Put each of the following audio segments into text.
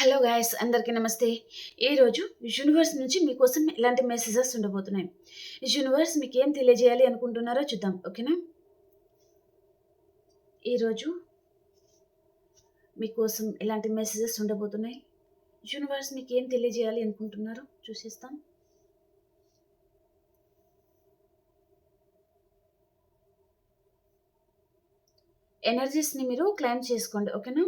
Hello guys అందరికీ నమస్తే. ఈరోజు యూనివర్స్ నుంచి మీకోసం ఎలాంటి మెసేజెస్ ఉండబోతున్నాయి? యూనివర్స్ మీకు ఏం తెలియజేయాలి అనుకుంటున్నారో చూద్దాం ఓకేనా? ఈరోజు మీకోసం ఎలాంటి మెసేజెస్ ఉండబోతున్నాయి? యూనివర్స్ మీకు ఏం తెలియజేయాలి అనుకుంటున్నారో చూసేస్తాం. ఎనర్జీస్ని మీరు క్లైమ్ చేసుకోండి ఓకేనా?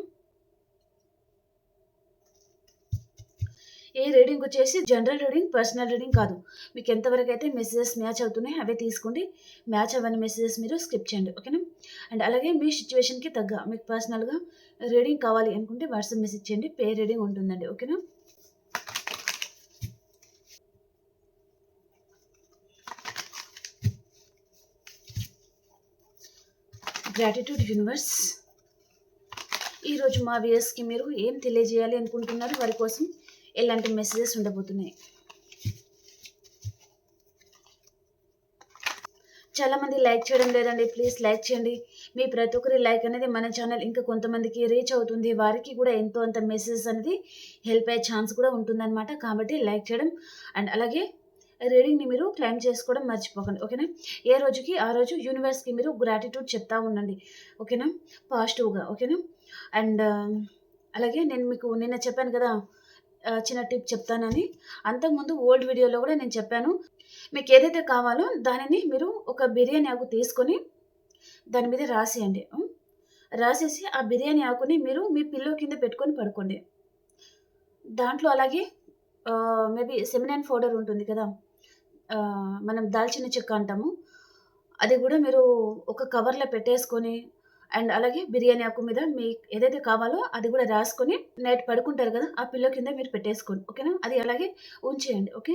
ఏ రీడింగ్ వచ్చేసి జనరల్ రీడింగ్ పర్సనల్ రీడింగ్ కాదు. మీకు ఎంతవరకు అయితే మెసేజెస్ మ్యాచ్ అవుతున్నాయి అవే తీసుకోండి. మ్యాచ్ అవ్వని మెసేజెస్ మీరు స్కిప్ చేయండి. ఓకేనా అండ్ అలాగే మీ సిచ్యువేషన్కి తగ్గ మీకు పర్సనల్గా రీడింగ్ కావాలి అనుకుంటే వాట్సాప్ మెసేజ్ చేయండి. పే రీడింగ్ ఉంటుందండి. ఓకేనా గ్రాటిట్యూడ్ యూనివర్స్ ఈరోజు మా వియర్స్కి మీరు ఏం తెలియజేయాలి అనుకుంటున్నారు? వారి కోసం ఎలాంటి మెసేజెస్ ఉండబోతున్నాయి. చాలామంది లైక్ చేయడం లేదండి. ప్లీజ్ లైక్ చేయండి. మీ ప్రతి ఒక్కరి లైక్ అనేది మన ఛానల్ ఇంకా కొంతమందికి రీచ్ అవుతుంది. వారికి కూడా ఎంతో అంత మెసేజ్ అనేది హెల్ప్ అయ్యే ఛాన్స్ కూడా ఉంటుందన్నమాట. కాబట్టి లైక్ చేయడం అండ్ అలాగే రీడింగ్ని మీరు క్లైమ్ చేసుకోవడం మర్చిపోకండి. ఓకేనా? ఏ రోజుకి ఆ రోజు యూనివర్స్కి మీరు గ్రాటిట్యూడ్ చెప్తా ఉండండి. ఓకేనా? పాజిటివ్గా ఓకేనా? అండ్ um, అలాగే నేను మీకు నిన్న చెప్పాను కదా చిన్న టిప్ చెప్తానని. అంతకుముందు ఓల్డ్ వీడియోలో కూడా నేను చెప్పాను. మీకు ఏదైతే కావాలో దానిని మీరు ఒక బిర్యానీ ఆకు తీసుకొని దాని మీద రాసేయండి. రాసేసి ఆ బిర్యానీ ఆకుని మీరు మీ పిల్లో కింద పెట్టుకొని పడుకోండి. దాంట్లో అలాగే మేబీ సెమినైన్ పౌడర్ ఉంటుంది కదా మనం దాల్చిన చెక్క అంటాము. అది కూడా మీరు ఒక కవర్లో పెట్టేసుకొని అండ్ అలాగే బిర్యానీ ఆకు మీద మీకు ఏదైతే కావాలో అది కూడా రాసుకొని నైట్ పడుకుంటారు కదా ఆ పిల్లో కింద మీరు పెట్టేసుకోండి. ఓకేనా? అది అలాగే ఉంచేయండి. ఓకే?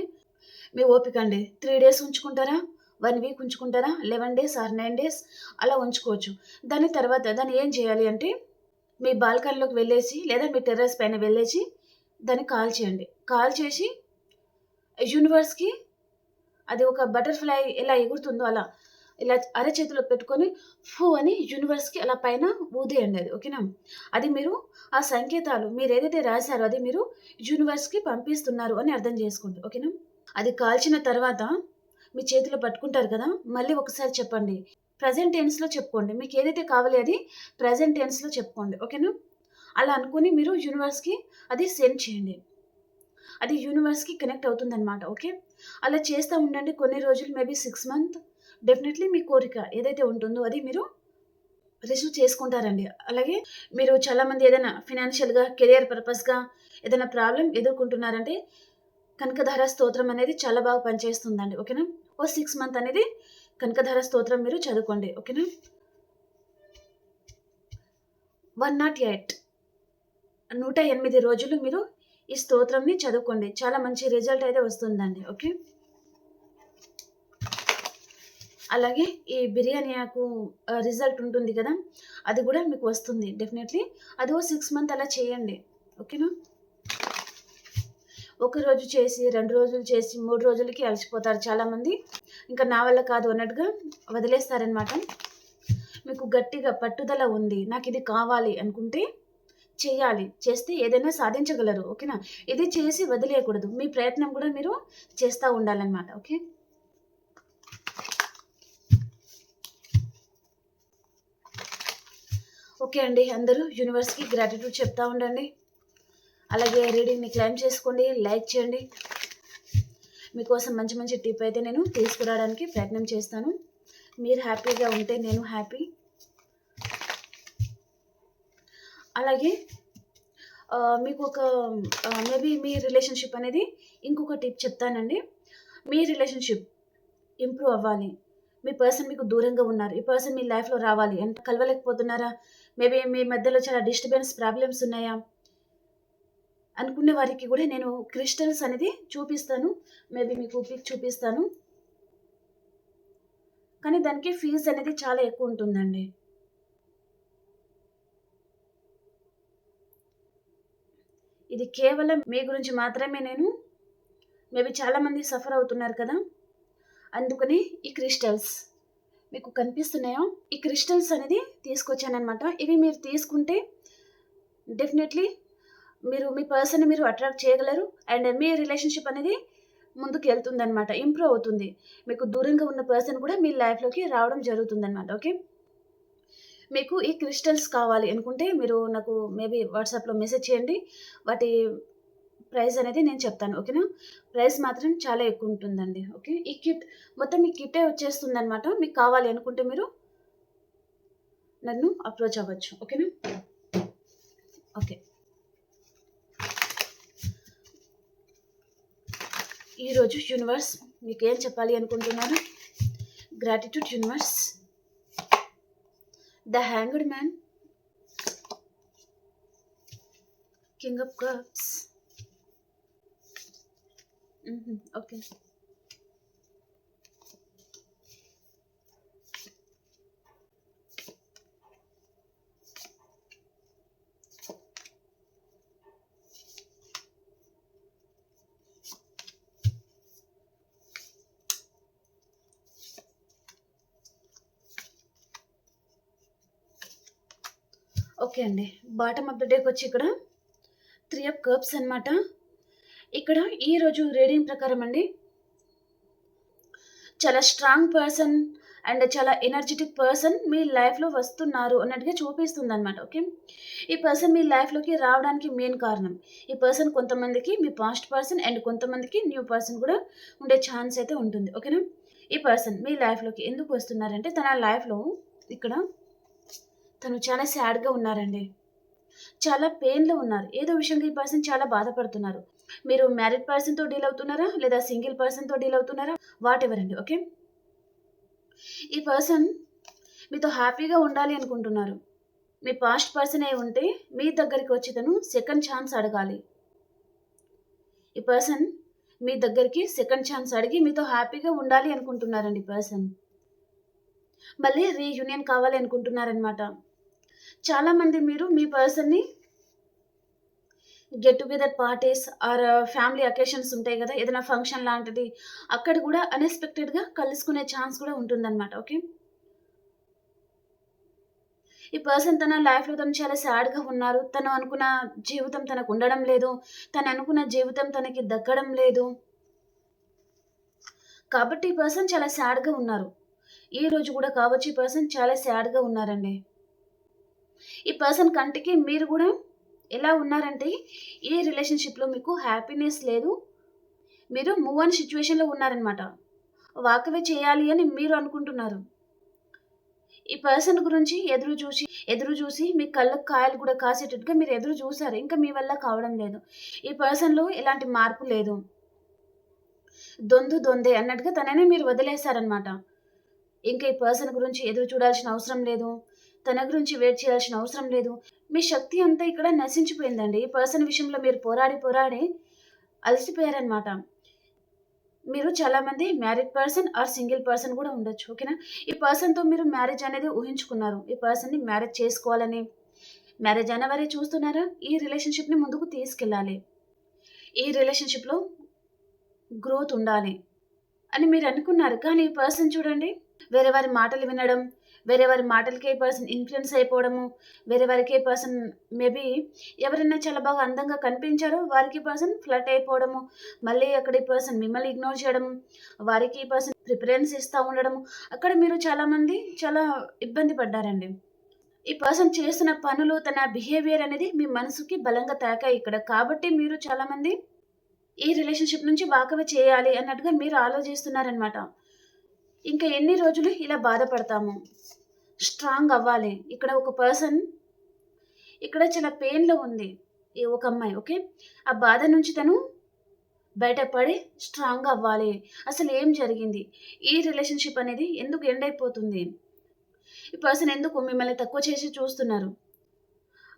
మీ ఓపిక అండి. త్రీ డేస్ ఉంచుకుంటారా? One week ఉంచుకుంటారా? Eleven days or nine days? అలా ఉంచుకోవచ్చు. దాని తర్వాత దాన్ని ఏం చేయాలి అంటే మీ బాల్కనీలోకి వెళ్ళేసి లేదా మీ టెర్రస్ పైన వెళ్ళేసి దాన్ని కాల్ చేయండి. కాల్ చేసి యూనివర్స్కి అది ఒక బటర్ఫ్లై ఎలా ఎగురుతుందో అలా ఇలా అరచేతిలో పెట్టుకొని ఫూ అని యూనివర్స్కి అలా పైన ఊదేయండి అది ఓకేనా? అది మీరు ఆ సంకేతాలు మీరు ఏదైతే రాశారో అది మీరు యూనివర్స్కి పంపిస్తున్నారు అని అర్థం చేసుకోండి ఓకేనా? అది కాల్చిన తర్వాత మీ చేతిలో పట్టుకుంటారు కదా మళ్ళీ ఒకసారి చెప్పండి. ప్రజెంట్ టెన్స్లో చెప్పుకోండి. మీకు ఏదైతే కావాలి అది ప్రజెంట్ టెన్స్లో చెప్పుకోండి ఓకేనా? అలా అనుకుని మీరు యూనివర్స్కి అది సెండ్ చేయండి. అది యూనివర్స్కి కనెక్ట్ అవుతుందన్నమాట ఓకే? అలా చేస్తూ ఉండండి కొన్ని రోజులు మేబీ సిక్స్ మంత్ డెఫినెట్లీ మీ కోరిక ఏదైతే ఉంటుందో అది మీరు రిసీవ్ చేసుకుంటారండి. అలాగే మీరు చాలామంది ఏదైనా ఫినాన్షియల్గా కెరియర్ పర్పస్గా ఏదైనా ప్రాబ్లం ఎదుర్కొంటున్నారంటే కనకధార స్తోత్రం అనేది చాలా బాగా పనిచేస్తుందండి. ఓకేనా? ఓ సిక్స్ మంత్ అనేది కనకధార స్తోత్రం మీరు చదువుకోండి. ఓకేనా? వన్ నాట్ ఎయిట్ నూట ఎనిమిది రోజులు మీరు ఈ స్తోత్రంని చదువుకోండి. చాలా మంచి రిజల్ట్ అయితే వస్తుందండి. ఓకే? అలాగే ఈ బిర్యానీ ఆకు రిజల్ట్ ఉంటుంది కదా అది కూడా మీకు వస్తుంది డెఫినెట్లీ అది ఓ సిక్స్ మంత్ అలా చేయండి ఓకేనా? ఒక రోజు చేసి రెండు రోజులు చేసి మూడు రోజులకి అలసిపోతారు చాలామంది. ఇంకా నా వల్ల కాదు అన్నట్టుగా వదిలేస్తారనమాట మీకు గట్టిగా పట్టుదల ఉంది నాకు ఇది కావాలి అనుకుంటే చేయాలి చేస్తే ఏదైనా సాధించగలరు ఓకేనా? ఇది చేసి వదిలేయకూడదు మీ ప్రయత్నం కూడా మీరు చేస్తూ ఉండాలన్నమాట ఓకే? ఓకే అండి అందరూ యూనివర్స్కి గ్రాటిట్యూడ్ చెప్తా ఉండండి. అలాగే రీడింగ్ని క్లైమ్ చేసుకోండి లైక్ చేయండి. మీకోసం మంచి మంచి టిప్ అయితే నేను తీసుకురావడానికి ప్రయత్నం చేస్తాను. మీరు హ్యాపీగా ఉంటే నేను హ్యాపీ అలాగే మీకు ఒక మేబీ మీ రిలేషన్షిప్ అనేది ఇంకొక టిప్ చెప్తానండి. మీ రిలేషన్షిప్ ఇంప్రూవ్ అవ్వాలి. మీ పర్సన్ మీకు దూరంగా ఉన్నారు. ఈ పర్సన్ మీ లైఫ్లో రావాలి. ఎంత కలవలేకపోతున్నారా? మేబీ మీ మధ్యలో చాలా డిస్టర్బెన్స్ ప్రాబ్లమ్స్ ఉన్నాయా? అనుకునే వారికి కూడా నేను క్రిస్టల్స్ అనేది చూపిస్తాను. మేబీ మీకు పిక్ చూపిస్తాను. కానీ దానికి ఫీజు అనేది చాలా ఎక్కువ ఉంటుందండి. ఇది కేవలం మీ గురించి మాత్రమే నేను మేబీ చాలామంది సఫర్ అవుతున్నారు కదా? అందుకని ఈ క్రిస్టల్స్. మీకు కనిపిస్తున్నాయా ఈ క్రిస్టల్స్ అనేది తీసుకొచ్చానమాట ఇవి మీరు తీసుకుంటే డెఫినెట్లీ మీరు మీ పర్సన్‌ని మీరు అట్రాక్ట్ చేయగలరు. అండ్ మీ రిలేషన్‌షిప్ అనేది ముందుకు వెళ్తుందనమాట. ఇంప్రూవ్ అవుతుంది. మీకు దూరంగా ఉన్న పర్సన్ కూడా మీ లైఫ్‌లోకి రావడం జరుగుతుందనమాట. ఓకే. మీకు ఈ క్రిస్టల్స్ కావాలి అనుకుంటే మీరు నాకు మేబీ వాట్సాప్‌లో మెసేజ్ చేయండి. వాటి ప్రైస్ అనేది నేను చెప్తాను. ఓకేనా? ప్రైస్ మాత్రం చాలా ఎక్కువ ఉంటుందండి. ఓకే. ఈ కిట్ మొత్తం ఈ కిట్టే వచ్చేస్తుంది అనమాట మీకు కావాలి అనుకుంటే మీరు నన్ను అప్రోచ్ అవ్వచ్చు. ఓకేనా? ఓకే. ఈరోజు యూనివర్స్ మీకు ఏం చెప్పాలి అనుకుంటున్నారు? Gratitude universe. The hanged man. King of cups. Okay. Okay అండి. బాటమ్ ఆఫ్ ద డేకొచ్చి ఇక్కడ త్రీ ఆఫ్ కప్స్ అనమాట. ఇక్కడ ఈరోజు రీడింగ్ ప్రకారం అండి చాలా స్ట్రాంగ్ పర్సన్ అండ్ చాలా ఎనర్జిటిక్ పర్సన్ మీ లైఫ్‌లో వస్తున్నారు అన్నట్టుగా చూపిస్తుంది అనమాట ఓకే. ఈ పర్సన్ మీ లైఫ్‌లోకి రావడానికి మెయిన్ కారణం. ఈ పర్సన్ కొంతమందికి మీ పాస్ట్ పర్సన్ అండ్ కొంతమందికి న్యూ పర్సన్ కూడా ఉండే ఛాన్స్ అయితే ఉంటుంది. ఓకేనా? ఈ పర్సన్ మీ లైఫ్‌లోకి ఎందుకు వస్తున్నారంటే తన లైఫ్‌లో ఇక్కడ తను చాలా సాడ్‌గా ఉన్నారండి. చాలా పెయిన్‌లో ఉన్నారు. ఏదో విషయంగా ఈ పర్సన్ చాలా బాధపడుతున్నారు. మీరు మ్యారీడ్ పర్సన్‌తో డీల్ అవుతున్నారా? లేదా సింగిల్ పర్సన్‌తో డీల్ అవుతున్నారా? వాటెవర్ అండి. ఓకే. ఈ పర్సన్ మీతో హ్యాపీగా ఉండాలి అనుకుంటున్నారు. మీ పాస్ట్ పర్సన్ అయి ఉంటే మీ దగ్గరికి వచ్చి తను సెకండ్ ఛాన్స్ అడగాలి. ఈ పర్సన్ మీ దగ్గరికి సెకండ్ ఛాన్స్ అడిగి మీతో హ్యాపీగా ఉండాలి అనుకుంటున్నారండి పర్సన్. మళ్ళీ రీయూనియన్ కావాలి అనుకుంటున్నారనమాట. చాలామంది మీరు మీ పర్సన్‌ని get together parties or family occasions ఉంటాయి కదా ఏదైనా ఫంక్షన్ లాంటిది అక్కడ కూడా అన్‌ఎక్స్‌పెక్టెడ్‌గా కలుసుకునే ఛాన్స్ కూడా ఉంటుందనమాట. ఓకే. ఈ పర్సన్ తన లైఫ్‌లో తను చాలా సాడ్‌గా ఉన్నారు. తను అనుకున్న జీవితం తనకు ఉండడం లేదు. తను అనుకున్న జీవితం తనకి దక్కడం లేదు. కాబట్టి ఈ పర్సన్ చాలా సాడ్‌గా ఉన్నారు. ఈ రోజు కూడా కావచ్చు ఈ పర్సన్ చాలా సాడ్‌గా ఉన్నారండి. ఈ పర్సన్ కంటికి మీరు కూడా ఎలా ఉన్నారంటే ఈ రిలేషన్‌షిప్‌లో మీకు హ్యాపీనెస్ లేదు. మీరు మూవ్ ఆన్ సిచ్యువేషన్లో ఉన్నారనమాట. వాకవే చేయాలి అని మీరు అనుకుంటున్నారు. ఈ పర్సన్ గురించి ఎదురు చూసి, ఎదురు చూసి మీ కళ్ళకు కాయలు కూడా కాసేటట్టుగా మీరు ఎదురు చూసారు. ఇంకా మీ వల్ల కావడం లేదు. ఈ పర్సన్‌లో ఎలాంటి మార్పు లేదు. దొందు దొందే అన్నట్టుగా తననే మీరు వదిలేసారనమాట. ఇంకా ఈ పర్సన్ గురించి ఎదురు చూడాల్సిన అవసరం లేదు. తన గురించి వెయిట్ చేయాల్సిన అవసరం లేదు. మీ శక్తి అంతా ఇక్కడ నశించిపోయిందండి. ఈ పర్సన్ విషయంలో మీరు పోరాడి, పోరాడి అలసిపోయారనమాట. మీరు చాలామంది married person or single person కూడా ఉండొచ్చు. ఓకేనా? ఈ పర్సన్‌తో మీరు మ్యారేజ్ అనేది ఊహించుకున్నారు. ఈ పర్సన్‌ని మ్యారేజ్ చేసుకోవాలని. మ్యారేజ్ అయిన వారే చూస్తున్నారా? ఈ రిలేషన్‌షిప్‌ని ముందుకు తీసుకెళ్ళాలి. ఈ రిలేషన్‌షిప్‌లో గ్రోత్ ఉండాలి అని మీరు అనుకున్నారు. కానీ ఈ పర్సన్ చూడండి వేరే వారి మాటలు వినడం, వేరే వారి మాటలకి పర్సన్ ఇన్‌ఫ్లుయెన్స్ అయిపోవడము, వేరే వారికి పర్సన్ మేబీ ఎవరైనా చాలా బాగా అందంగా కనిపించారో వారికి పర్సన్ ఫ్లట్ అయిపోవడము, మళ్ళీ అక్కడ ఈ పర్సన్ మిమ్మల్ని ఇగ్నోర్ చేయడము, వారికి పర్సన్ ప్రిఫరెన్స్ ఇస్తూ ఉండడము, అక్కడ మీరు చాలామంది చాలా ఇబ్బంది పడ్డారండి. ఈ పర్సన్ చేస్తున్న పనులు, తన బిహేవియర్ అనేది మీ మనసుకి బలంగా తాకాయి ఇక్కడ. కాబట్టి మీరు చాలామంది ఈ రిలేషన్‌షిప్ నుంచి వాక్ చేయాలి అన్నట్టుగా మీరు ఆలోచిస్తున్నారనమాట. ఇంకా ఎన్ని రోజులు ఇలా బాధపడతాము? స్ట్రాంగ్ అవ్వాలి. ఇక్కడ ఒక పర్సన్ ఇక్కడ చాలా పెయిన్‌లో ఉంది. ఒక అమ్మాయి. ఓకే. ఆ బాధ నుంచి తను బయటపడి స్ట్రాంగ్ అవ్వాలి. అసలు ఏం జరిగింది? ఈ రిలేషన్‌షిప్ అనేది ఎందుకు ఎండ్ అయిపోతుంది? ఈ పర్సన్ ఎందుకు మిమ్మల్ని తక్కువ చేసి చూస్తున్నారు?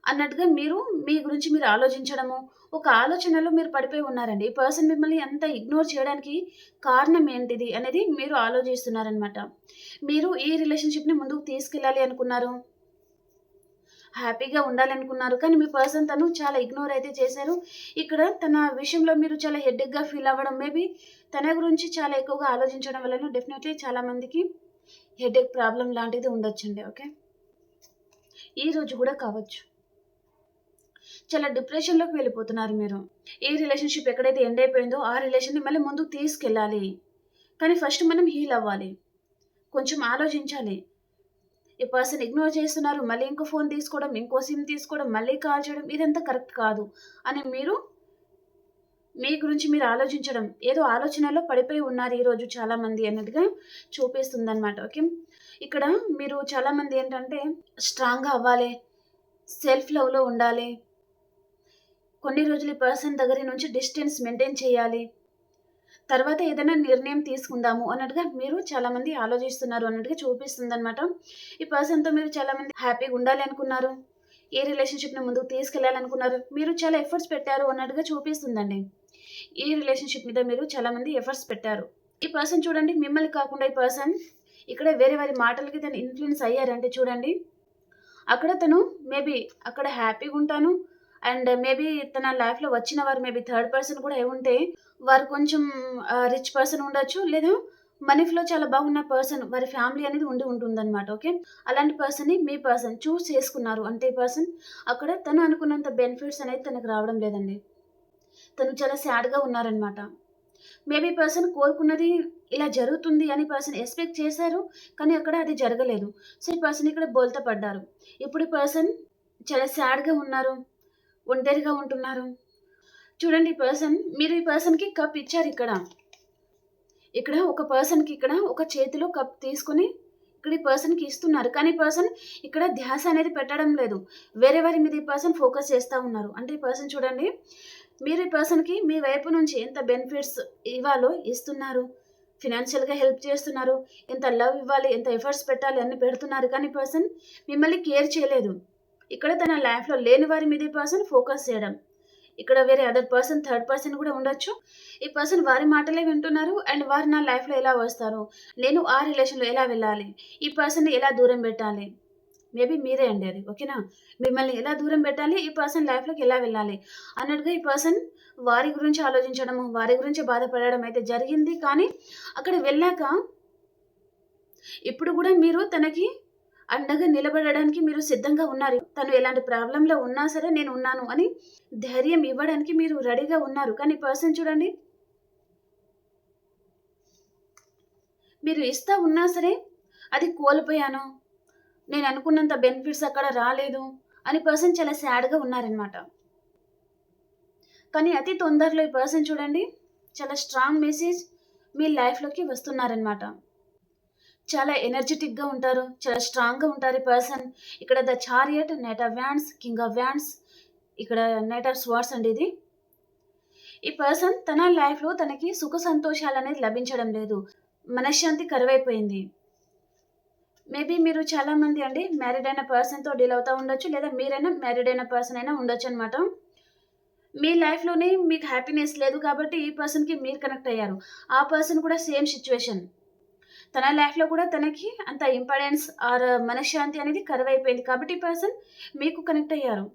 అన్నట్టుగా మీరు మీ గురించి మీరు ఆలోచించడము, ఒక ఆలోచనలో మీరు పడిపోయి ఉన్నారండి. ఈ పర్సన్ మిమ్మల్ని అంత ఇగ్నోర్ చేయడానికి కారణం ఏంటిది అనేది మీరు ఆలోచిస్తున్నారనమాట. మీరు ఈ రిలేషన్‌షిప్‌ని ముందుకు తీసుకెళ్ళాలి అనుకున్నారు. హ్యాపీగా ఉండాలనుకున్నారు. కానీ మీ పర్సన్ తను చాలా ఇగ్నోర్ అయితే చేశారు. ఇక్కడ తన విషయంలో మీరు చాలా హెడేక్‌గా ఫీల్ అవ్వడం మేబీ తన గురించి చాలా ఎక్కువగా ఆలోచించడం వలన డెఫినెట్‌లీ చాలామందికి హెడేక్ ప్రాబ్లం లాంటిది ఉండొచ్చండి. ఓకే. ఈ రోజు కూడా కావచ్చు. చాలా డిప్రెషన్లోకి వెళ్ళిపోతున్నారు మీరు. ఈ రిలేషన్షిప్ ఎక్కడైతే ఎండ్ అయిపోయిందో ఆ రిలేషన్ని మళ్ళీ ముందుకు తీసుకెళ్ళాలి. కానీ ఫస్ట్ మనం హీల్ అవ్వాలి. కొంచెం ఆలోచించాలి. ఈ పర్సన్ ఇగ్నోర్ చేస్తున్నారు మళ్ళీ ఇంకో ఫోన్ తీసుకోవడం ఇంకో సిమ్ తీసుకోవడం మళ్ళీ కాల్ చేయడం ఇదంతా కరెక్ట్ కాదు అని మీరు మీ గురించి మీరు ఆలోచించడం ఏదో ఆలోచనలో పడిపోయి ఉన్నారు ఈరోజు చాలామంది అన్నట్టుగా చూపిస్తుంది అనమాట ఓకే? ఇక్కడ మీరు చాలామంది ఏంటంటే స్ట్రాంగ్గా అవ్వాలి సెల్ఫ్ లవ్లో ఉండాలి కొన్ని రోజులు ఈ పర్సన్ దగ్గర నుంచి డిస్టెన్స్ మెయింటైన్ చేయాలి. తర్వాత ఏదైనా నిర్ణయం తీసుకుందాము అన్నట్టుగా మీరు చాలామంది ఆలోచిస్తున్నారు అన్నట్టుగా చూపిస్తుంది అనమాట ఈ పర్సన్తో మీరు చాలామంది హ్యాపీగా ఉండాలి అనుకున్నారు. ఏ రిలేషన్షిప్ని ముందుకు తీసుకెళ్ళాలనుకున్నారు మీరు చాలా ఎఫర్ట్స్ పెట్టారు అన్నట్టుగా చూపిస్తుందండి. ఈ రిలేషన్షిప్ మీద మీరు చాలామంది ఎఫర్ట్స్ పెట్టారు. ఈ పర్సన్ చూడండి మిమ్మల్ని కాకుండా ఈ పర్సన్ ఇక్కడ వేరే వారి మాటలకి తను ఇన్ఫ్లుయెన్స్ అయ్యారంటే చూడండి. అక్కడ తను మేబీ అక్కడ హ్యాపీగా ఉంటాను అండ్ మేబీ తన లైఫ్లో వచ్చిన వారు మేబీ థర్డ్ పర్సన్ కూడా అయి ఉంటే వారు కొంచెం రిచ్ పర్సన్ ఉండొచ్చు. లేదా మనీ ఫ్లో చాలా బాగున్న పర్సన్ వారి ఫ్యామిలీ అనేది ఉండి ఉంటుందన్నమాట ఓకే అలాంటి పర్సన్ని మీ పర్సన్ చూస్ చేసుకున్నారు. అంటే పర్సన్ అక్కడ తను అనుకున్నంత బెనిఫిట్స్ అనేది తనకు రావడం లేదండి. తను చాలా సాడ్గా ఉన్నారనమాట మేబీ పర్సన్ కోరుకున్నది ఇలా జరుగుతుంది అని పర్సన్ ఎక్స్పెక్ట్ చేశారు కానీ అక్కడ అది జరగలేదు. సో ఈ పర్సన్ ఇక్కడ బోల్త పడ్డారు ఇప్పుడు పర్సన్ చాలా సాడ్గా ఉన్నారు. ఒంటరిగా ఉంటున్నారు. చూడండి పర్సన్ మీరు ఈ పర్సన్కి కప్ ఇచ్చారు ఇక్కడ. ఇక్కడ ఒక పర్సన్కి ఇక్కడ ఒక చేతిలో కప్ తీసుకొని ఇక్కడ ఈ పర్సన్కి ఇస్తున్నారు. కానీ పర్సన్ ఇక్కడ ధ్యాస అనేది పెట్టడం లేదు. వేరే వారి మీద ఈ పర్సన్ ఫోకస్ చేస్తూ ఉన్నారు. అంటే ఈ పర్సన్ చూడండి మీరు ఈ పర్సన్కి మీ వైపు నుంచి ఎంత బెనిఫిట్స్ ఇవ్వాలో ఇస్తున్నారు. ఫినాన్షియల్గా హెల్ప్ చేస్తున్నారు. ఎంత లవ్ ఇవ్వాలి ఎంత ఎఫర్ట్స్ పెట్టాలి అన్ని పెడుతున్నారు. కానీ పర్సన్ మిమ్మల్ని కేర్ చేయలేదు. ఇక్కడ తన లైఫ్లో లేని వారి మీద ఈ పర్సన్ ఫోకస్ చేయడం. ఇక్కడ వేరే అదర్ పర్సన్ థర్డ్ పర్సన్ కూడా ఉండొచ్చు. ఈ పర్సన్ వారి మాటలే వింటున్నారు అండ్ వారు నా లైఫ్లో ఎలా వస్తారు? నేను ఆ రిలేషన్లో ఎలా వెళ్ళాలి? ఈ పర్సన్ని ఎలా దూరం పెట్టాలి? మేబీ మీరే అండి అది ఓకేనా మిమ్మల్ని ఎలా దూరం పెట్టాలి? ఈ పర్సన్ లైఫ్లోకి ఎలా వెళ్ళాలి? అన్నట్టుగా ఈ పర్సన్ వారి గురించి ఆలోచించడము వారి గురించి బాధపడడం అయితే జరిగింది. కానీ అక్కడ వెళ్ళాక ఇప్పుడు కూడా మీరు తనకి అండగా నిలబడడానికి మీరు సిద్ధంగా ఉన్నారు. తను ఎలాంటి ప్రాబ్లంలో ఉన్నా సరే నేను ఉన్నాను అని ధైర్యం ఇవ్వడానికి మీరు రెడీగా ఉన్నారు. కానీ పర్సన్ చూడండి. మీరు ఇస్తా ఉన్నా సరే అది కోల్పోయాను. నేను అనుకున్నంత బెనిఫిట్స్ అక్కడ రాలేదు అని పర్సన్ చాలా సాడ్గా ఉన్నారనమాట కానీ అతి తొందరలో ఈ పర్సన్ చూడండి. చాలా స్ట్రాంగ్ మెసేజ్ మీ లైఫ్లోకి వస్తున్నారనమాట చాలా ఎనర్జెటిక్గా ఉంటారు చాలా స్ట్రాంగ్గా ఉంటారు ఈ పర్సన్ ఇక్కడ the chariot knight of wands king of wands ఇక్కడ నైట్ ఆఫ్ స్వార్డ్స్ అండి ఇది. ఈ పర్సన్ తన లైఫ్లో తనకి సుఖ సంతోషాలు అనేది లభించడం లేదు. మనశ్శాంతి కరువైపోయింది. మేబీ మీరు చాలామంది అండి మ్యారీడ్ అయిన పర్సన్తో డీల్ అవుతూ ఉండొచ్చు లేదా మీరైనా మ్యారీడ్ అయిన పర్సన్ అయినా ఉండొచ్చు అనమాట మీ లైఫ్లోనే మీకు హ్యాపీనెస్ లేదు కాబట్టి ఈ పర్సన్కి మీరు కనెక్ట్ అయ్యారు. ఆ పర్సన్ కూడా సేమ్ సిచ్యువేషన్ తన లైఫ్లో కూడా తనకి అంత ఇంపార్టెన్స్ ఆర్ మనశ్శాంతి అనేది కరువైపోయింది. కాబట్టి ఈ పర్సన్ మీకు కనెక్ట్ అయ్యారు.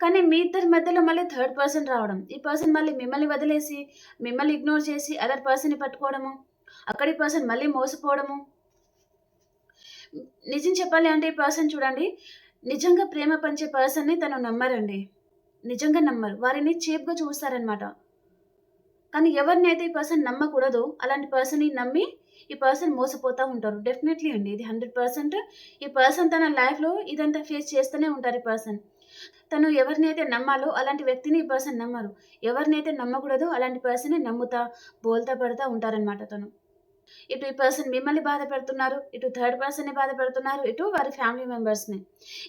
కానీ మీ ఇద్దరి మధ్యలో మళ్ళీ థర్డ్ పర్సన్ రావడం. ఈ పర్సన్ మళ్ళీ మిమ్మల్ని వదిలేసి మిమ్మల్ని ఇగ్నోర్ చేసి అదర్ పర్సన్ని పట్టుకోవడము అక్కడి పర్సన్ మళ్ళీ మోసపోవడము. నిజం చెప్పాలి అంటే ఈ పర్సన్ చూడండి నిజంగా ప్రేమ పంచే పర్సన్ని తను నమ్మరండి. నిజంగా నమ్మరు. వారిని చీప్గా చూస్తారనమాట కానీ ఎవరిని అయితే ఈ పర్సన్ నమ్మకూడదు అలాంటి పర్సన్ని నమ్మి ఈ పర్సన్ మోసపోతూ ఉంటారు. డెఫినెట్లీ అండి. ఇది హండ్రెడ్ పర్సెంట్ ఈ పర్సన్ తన లైఫ్లో ఇదంతా ఫేస్ చేస్తూనే ఉంటారు ఈ పర్సన్ తను ఎవరినైతే నమ్మాలో అలాంటి వ్యక్తిని ఈ పర్సన్ నమ్మరు. ఎవరినైతే నమ్మకూడదో అలాంటి పర్సన్ని నమ్ముతా బోల్తా పడతా ఉంటారనమాట తను. ఇటు ఈ పర్సన్ మిమ్మల్ని బాధ పెడుతున్నారు. ఇటు థర్డ్ పర్సన్ని బాధ పెడుతున్నారు. ఇటు వారి ఫ్యామిలీ మెంబర్స్ని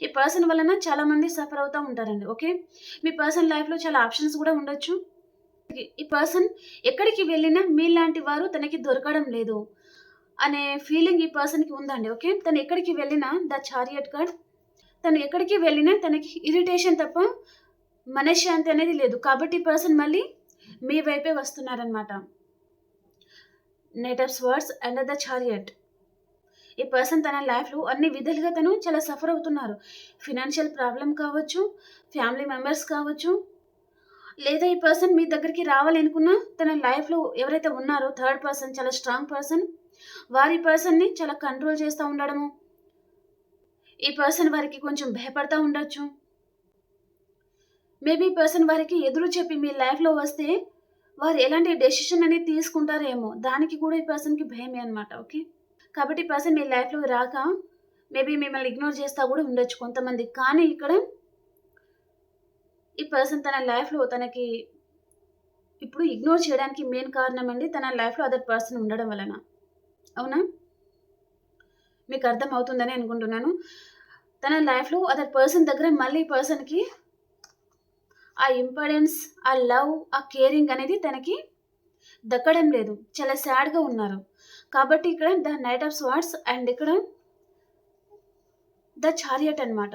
ఈ పర్సన్ వలన చాలామంది సఫర్ అవుతూ ఉంటారండి. ఓకే మీ పర్సన్ లైఫ్లో చాలా ఆప్షన్స్ కూడా ఉండొచ్చు. ఈ పర్సన్ ఎక్కడికి వెళ్ళినా మీలాంటి వారు తనకి దొరకడం లేదు. అనే ఫీలింగ్ ఈ పర్సన్కి ఉందండి ఓకే తను ఎక్కడికి వెళ్ళినా ద చారియట్ కార్డ్ తను ఎక్కడికి వెళ్ళినా తనకి ఇరిటేషన్ తప్ప మనశ్శాంతి అనేది లేదు. కాబట్టి ఈ పర్సన్ మళ్ళీ మీ వైపే వస్తున్నారనమాట knight words swords and the chariot ఈ పర్సన్ తన లైఫ్లో అన్ని విధాలుగా తను చాలా సఫర్ అవుతున్నారు. ఫినాన్షియల్ ప్రాబ్లం కావచ్చు ఫ్యామిలీ మెంబర్స్ కావచ్చు లేదా ఈ పర్సన్ మీ దగ్గరికి రావాలనుకున్నా తన లైఫ్లో ఎవరైతే ఉన్నారో థర్డ్ పర్సన్ చాలా స్ట్రాంగ్ పర్సన్ వారి పర్సన్ని చాలా కంట్రోల్ చేస్తూ ఉండడము. ఈ పర్సన్ వారికి కొంచెం భయపడతా ఉండొచ్చు. మేబీ పర్సన్ వారికి ఎదురు చెప్పి మీ లైఫ్లో వస్తే వారు ఎలాంటి డెసిషన్ అనేది తీసుకుంటారేమో దానికి కూడా ఈ పర్సన్కి భయమే అనమాట ఓకే? కాబట్టి పర్సన్ మీ లైఫ్లో రాక మేబీ మిమ్మల్ని ఇగ్నోర్ చేస్తా కూడా ఉండొచ్చు కొంతమంది. కానీ ఇక్కడ ఈ పర్సన్ తన లైఫ్లో తనకి ఇప్పుడు ఇగ్నోర్ చేయడానికి మెయిన్ కారణం అండి తన లైఫ్లో అదర్ పర్సన్ ఉండడం వలన. అవునా? మీకు అర్థం అవుతుందని అనుకుంటున్నాను. తన లైఫ్లో అదర్ పర్సన్ దగ్గర మళ్ళీ పర్సన్కి ఆ ఇంపార్టెన్స్ ఆ లవ్ ఆ కేరింగ్ అనేది తనకి దక్కడం లేదు. చాలా సాడ్గా ఉన్నారు. కాబట్టి ఇక్కడ the knight of swords and ఇక్కడ ద చారియట్ అనమాట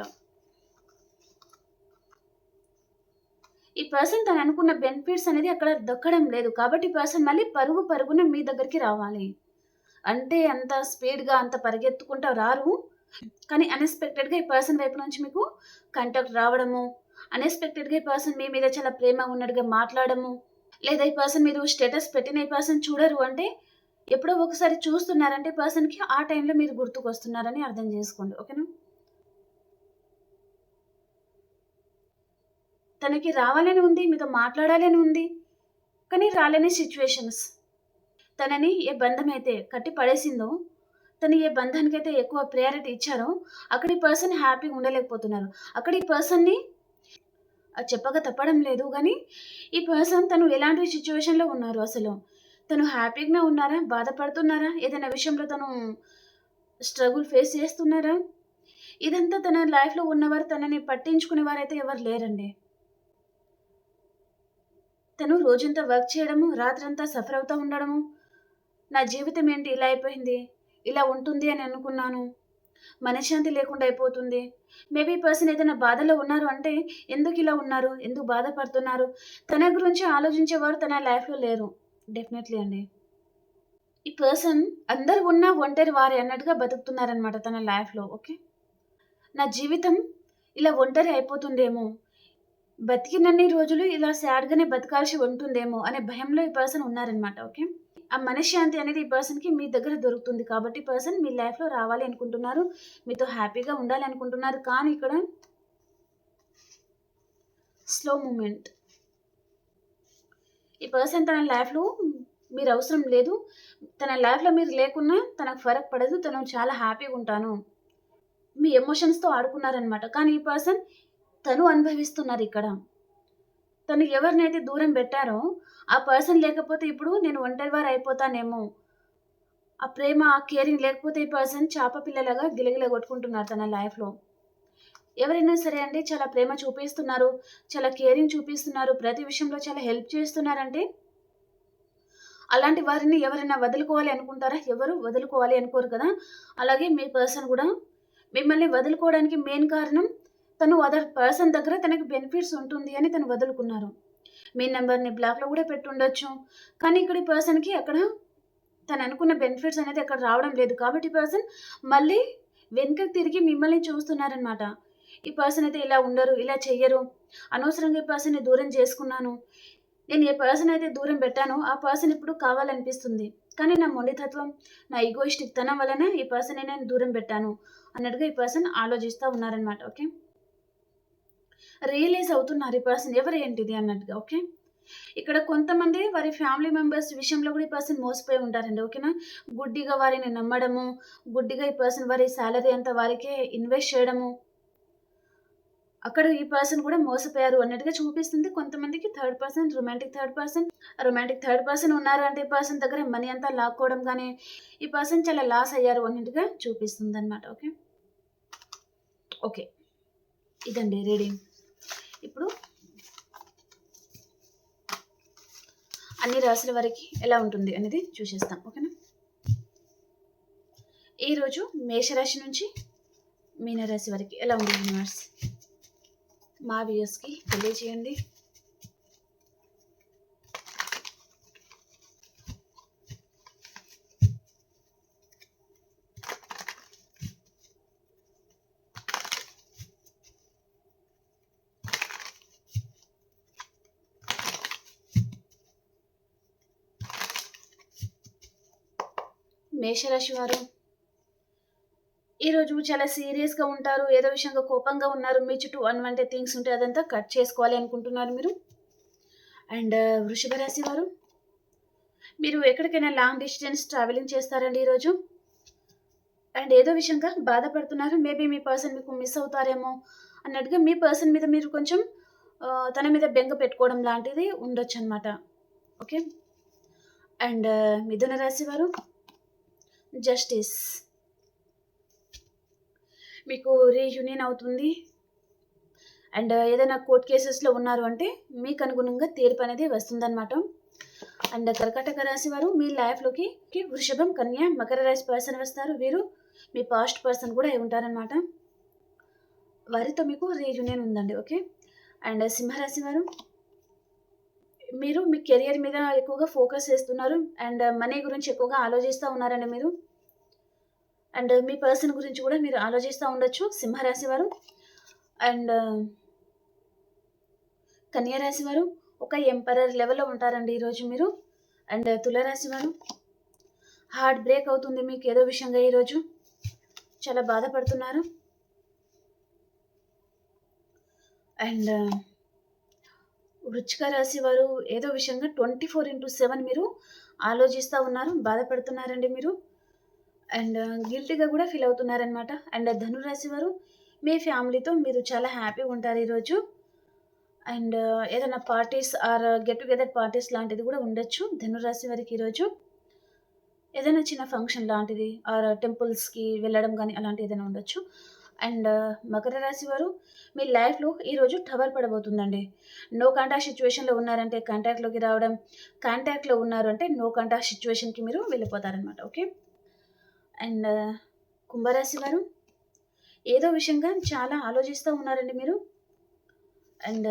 ఈ పర్సన్ తను అనుకున్న బెనిఫిట్స్ అనేది అక్కడ దక్కడం లేదు. కాబట్టి పర్సన్ మళ్ళీ పరుగు పరుగున మీ దగ్గరికి రావాలి. అంటే అంత స్పీడ్గా అంత పరిగెత్తుకుంటా రారు. కానీ అన్ఎక్స్పెక్టెడ్గా ఈ పర్సన్ వైపు నుంచి మీకు కాంటాక్ట్ రావడము అన్ఎక్స్పెక్టెడ్గా ఈ పర్సన్ మీ మీద చాలా ప్రేమ ఉన్నట్టుగా మాట్లాడము లేదా ఈ పర్సన్ మీరు స్టేటస్ పెట్టిన ఈ పర్సన్ చూడరు అంటే ఎప్పుడో ఒకసారి చూస్తున్నారంటే పర్సన్కి ఆ టైంలో మీరు గుర్తుకొస్తున్నారని అర్థం చేసుకోండి ఓకేనా తనకి రావాలని ఉంది మీతో మాట్లాడాలని ఉంది కానీ రాలేని సిచ్యువేషన్స్ తనని ఏ బంధం అయితే కట్టి పడేసిందో తను ఏ బంధానికైతే ఎక్కువ ప్రయారిటీ ఇచ్చారో అక్కడ ఈ పర్సన్ హ్యాపీగా ఉండలేకపోతున్నారు. అక్కడ ఈ పర్సన్ని అది చెప్పక తప్పడం లేదు కానీ ఈ పర్సన్ తను ఎలాంటి సిచ్యువేషన్లో ఉన్నారు అసలు? తను హ్యాపీగా ఉన్నారా? బాధపడుతున్నారా? ఏదైనా విషయంలో తను స్ట్రగుల్ ఫేస్ చేస్తున్నారా? ఇదంతా తన లైఫ్లో ఉన్నవారు తనని పట్టించుకునే వారైతే ఎవరు లేరండి. తను రోజంతా వర్క్ చేయడము రాత్రంతా సఫర్ అవుతూ ఉండడము నా జీవితం ఏంటి ఇలా అయిపోయింది? ఇలా ఉంటుంది అని అనుకున్నాను. మనశ్శాంతి లేకుండా అయిపోతుంది. మేబీ పర్సన్ ఏదైనా బాధలో ఉన్నారు అంటే ఎందుకు ఇలా ఉన్నారు? ఎందుకు బాధపడుతున్నారు? తన గురించి ఆలోచించేవారు తన లైఫ్లో లేరు. డెఫినెట్లీ అండి. ఈ పర్సన్ అందరు ఉన్నా ఒంటరి వారి అన్నట్టుగా బతుకుతున్నారనమాట తన లైఫ్లో ఓకే? నా జీవితం ఇలా ఒంటరి అయిపోతుందేమో? బతికినన్ని రోజులు ఇలా సాడ్గానే బతకాల్సి ఉంటుందేమో? అనే భయంలో ఈ పర్సన్ ఉన్నారనమాట ఓకే? ఆ మనశ్శాంతి అనేది ఈ పర్సన్కి మీ దగ్గర దొరుకుతుంది కాబట్టి పర్సన్ మీ లైఫ్లో రావాలి అనుకుంటున్నారు. మీతో హ్యాపీగా ఉండాలి అనుకుంటున్నారు. కానీ ఇక్కడ స్లో మూమెంట్. ఈ పర్సన్ తన లైఫ్లో మీరు అవసరం లేదు. తన లైఫ్లో మీరు లేకున్నా తనకు ఫరక్ పడదు. తను చాలా హ్యాపీగా ఉంటాను. మీ ఎమోషన్స్తో ఆడుకున్నారనమాట కానీ ఈ పర్సన్ తను అనుభవిస్తున్నారు ఇక్కడ. తను ఎవరినైతే దూరం పెట్టారో ఆ పర్సన్ లేకపోతే ఇప్పుడు నేను ఒంటరివారు అయిపోతానేమో. ఆ ప్రేమ ఆ కేరింగ్ లేకపోతే ఈ పర్సన్ చేప పిల్లలాగా గిలగిల కొట్టుకుంటున్నారు తన లైఫ్లో. ఎవరైనా సరే అండి చాలా ప్రేమ చూపిస్తున్నారు చాలా కేరింగ్ చూపిస్తున్నారు ప్రతి విషయంలో చాలా హెల్ప్ చేస్తున్నారంటే అలాంటి వారిని ఎవరైనా వదులుకోవాలి అనుకుంటారా? ఎవరు వదులుకోవాలి అనుకోరు కదా. అలాగే మీ పర్సన్ కూడా మిమ్మల్ని వదులుకోవడానికి మెయిన్ కారణం తను అదర్ పర్సన్ దగ్గర తనకి బెనిఫిట్స్ ఉంటుంది అని తను వదులుకున్నారు. మీ నెంబర్ని బ్లాక్లో కూడా పెట్టుండొచ్చు. కానీ ఇక్కడ ఈ పర్సన్కి అక్కడ తను అనుకున్న బెనిఫిట్స్ అనేది అక్కడ రావడం లేదు. కాబట్టి పర్సన్ మళ్ళీ వెనుకకు తిరిగి మిమ్మల్ని చూస్తున్నారనమాట ఈ పర్సన్ అయితే ఇలా ఉండరు ఇలా చెయ్యరు. అనవసరంగా ఈ పర్సన్ని దూరం చేసుకున్నాను. నేను ఏ పర్సన్ అయితే దూరం పెట్టానో ఆ పర్సన్ ఇప్పుడు కావాలనిపిస్తుంది. కానీ నా మొండితత్వం నా ఈగోయిస్టిక్ తనం వలన ఈ పర్సన్ నేను దూరం పెట్టాను అన్నట్టుగా ఈ పర్సన్ ఆలోచిస్తూ ఉన్నారనమాట ఓకే? రియలైజ్ అవుతున్నారు ఈ పర్సన్ ఎవరు ఏంటిది అన్నట్టుగా ఓకే? ఇక్కడ కొంతమంది వారి ఫ్యామిలీ మెంబర్స్ విషయంలో కూడా ఈ పర్సన్ మోసపోయి ఉంటారండి ఓకేనా? గుడ్డిగా వారిని నమ్మడము గుడ్డిగా ఈ పర్సన్ వారి శాలరీ అంతా వారికే ఇన్వెస్ట్ చేయడము. అక్కడ ఈ పర్సన్ కూడా మోసపోయారు అన్నట్టుగా చూపిస్తుంది కొంతమందికి third person romantic third person. Romantic third person ఉన్నారు అంటే ఈ పర్సన్ దగ్గర మనీ అంతా లాక్కోవడం కానీ ఈ పర్సన్ చాలా లాస్ అయ్యారు అన్నట్టుగా చూపిస్తుంది అనమాట ఓకే? ఓకే. ఇదండి రీడింగ్. ఇప్పుడు అన్ని రాశుల వరకు ఎలా ఉంటుంది అనేది చూసేస్తాం ఓకేనా? ఈరోజు మేషరాశి నుంచి మీనరాశి వరకు ఎలా ఉంది యూనివర్స్? మా వ్యూస్కి తెలియజేయండి. మేషరాశి వారు ఈరోజు చాలా సీరియస్‌గా ఉంటారు. ఏదో విషయంగా కోపంగా ఉన్నారు. మీ చుట్టూ అన్‌వాంటెడ్ థింగ్స్ ఉంటే అదంతా కట్ చేసుకోవాలి అనుకుంటున్నారు మీరు. అండ్ వృషభ రాశి వారు మీరు ఎక్కడికైనా లాంగ్ డిస్టెన్స్ ట్రావెలింగ్ చేస్తారండి ఈరోజు. అండ్ ఏదో విషయంగా బాధపడుతున్నారు. మేబీ మీ పర్సన్ మీకు మిస్ అవుతారేమో అన్నట్టుగా మీ పర్సన్ మీద మీరు కొంచెం తన మీద బెంగ పెట్టుకోవడం లాంటిది ఉండొచ్చనమాట. ఓకే. అండ్ మిథున రాశి వారు జస్టిస్. మీకు రీయూనియన్ అవుతుంది. అండ్ ఏదైనా కోర్ట్ కేసెస్‌లో ఉన్నారు అంటే మీకు అనుగుణంగా తీర్పు అనేది వస్తుందనమాట. అండ్ కర్కాటక రాశి వారు మీ లైఫ్‌లోకి వృషభం, కన్య, మకర రాశి పర్సన్ వస్తారు. వీరు మీ పాస్ట్ పర్సన్ కూడా అయి ఉంటారనమాట. వారితో మీకు రీయూనియన్ ఉందండి. ఓకే. అండ్ సింహరాశి వారు మీరు మీ కెరియర్ మీద ఎక్కువగా ఫోకస్ చేస్తున్నారు. అండ్ మనీ గురించి ఎక్కువగా ఆలోచిస్తూ ఉన్నారండి మీరు. అండ్ మీ పర్సన్ గురించి కూడా మీరు ఆలోచిస్తూ ఉండొచ్చు సింహరాశి వారు. అండ్ కన్యా రాశి వారు ఒక ఎంపరర్ లెవెల్‌లో ఉంటారండి ఈరోజు మీరు. అండ్ తులారాశి వారు హార్ట్ బ్రేక్ అవుతుంది మీకు ఏదో విషయంగా ఈరోజు. చాలా బాధపడుతున్నారు. అండ్ వృచ్చిక రాశి వారు ఏదో విషయంగా 24/7 మీరు ఆలోచిస్తూ ఉన్నారు. బాధపడుతున్నారండి మీరు. అండ్ uh, గిల్టీ‌గా కూడా ఫీల్ అవుతున్నారనమాట. అండ్ ధనురాశి వారు మీ ఫ్యామిలీతో మీరు చాలా హ్యాపీగా ఉంటారు ఈరోజు. అండ్ uh, ఏదైనా parties or uh, get together parties లాంటిది కూడా ఉండొచ్చు ధనురాశి వారికి ఈరోజు. ఏదైనా చిన్న ఫంక్షన్ లాంటిది ఆర్ టెంపుల్స్‌కి వెళ్ళడం కానీ అలాంటి ఏదైనా ఉండొచ్చు. అండ్ మకర రాశి వారు మీ లైఫ్‌లో ఈరోజు టవర్ పడబోతుందండి. నో కాంటాక్ట్ సిచ్యువేషన్లో ఉన్నారంటే కాంటాక్ట్‌లోకి రావడం, కాంటాక్ట్‌లో ఉన్నారు అంటే నో కాంటాక్ట్ సిచ్యువేషన్కి మీరు వెళ్ళిపోతారనమాట. ఓకే. అండ్ కుంభరాశి వారు ఏదో విషయంగా చాలా ఆలోచిస్తూ ఉన్నారండి మీరు. అండ్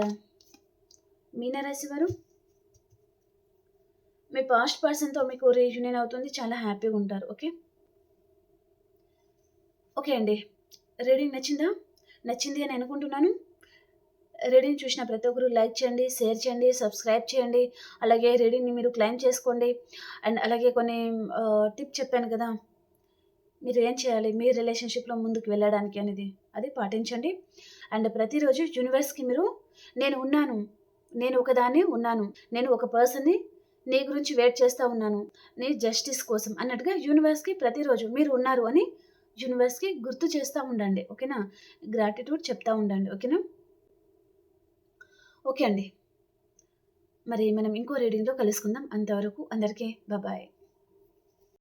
మీనరాశి వారు మీ పాస్ట్ పర్సన్‌తో మీకు రీయూనియన్ అవుతుంది. చాలా హ్యాపీగా ఉంటారు. ఓకే. ఓకే అండి. రీడింగ్ నచ్చిందా? నచ్చింది అని అనుకుంటున్నాను. రీడింగ్ చూసిన ప్రతి ఒక్కరు లైక్ చేయండి, షేర్ చేయండి, సబ్స్క్రైబ్ చేయండి. అలాగే రీడింగ్‌ని మీరు క్లెయిమ్ చేసుకోండి. అండ్ అలాగే కొన్ని టిప్ చెప్పాను కదా! మీరు ఏం చేయాలి మీ రిలేషన్‌షిప్‌లో ముందుకు వెళ్ళడానికి అనేది. అది పాటించండి. అండ్ ప్రతిరోజు యూనివర్స్‌కి మీరు నేను ఉన్నాను. నేను ఒకదాన్ని ఉన్నాను. నేను ఒక పర్సన్‌ని నీ గురించి వెయిట్ చేస్తా ఉన్నాను. నీ జస్టిస్ కోసం అన్నట్టుగా యూనివర్స్‌కి ప్రతిరోజు మీరు ఉన్నారు అని యూనివర్స్‌కి గుర్తు చేస్తూ ఉండండి. ఓకేనా. గ్రాటిట్యూడ్ చెప్తా ఉండండి. ఓకేనా. ఓకే అండి. మరి మనం ఇంకో రీడింగ్‌లో కలుసుకుందాం. అంతవరకు అందరికీ బాబాయ్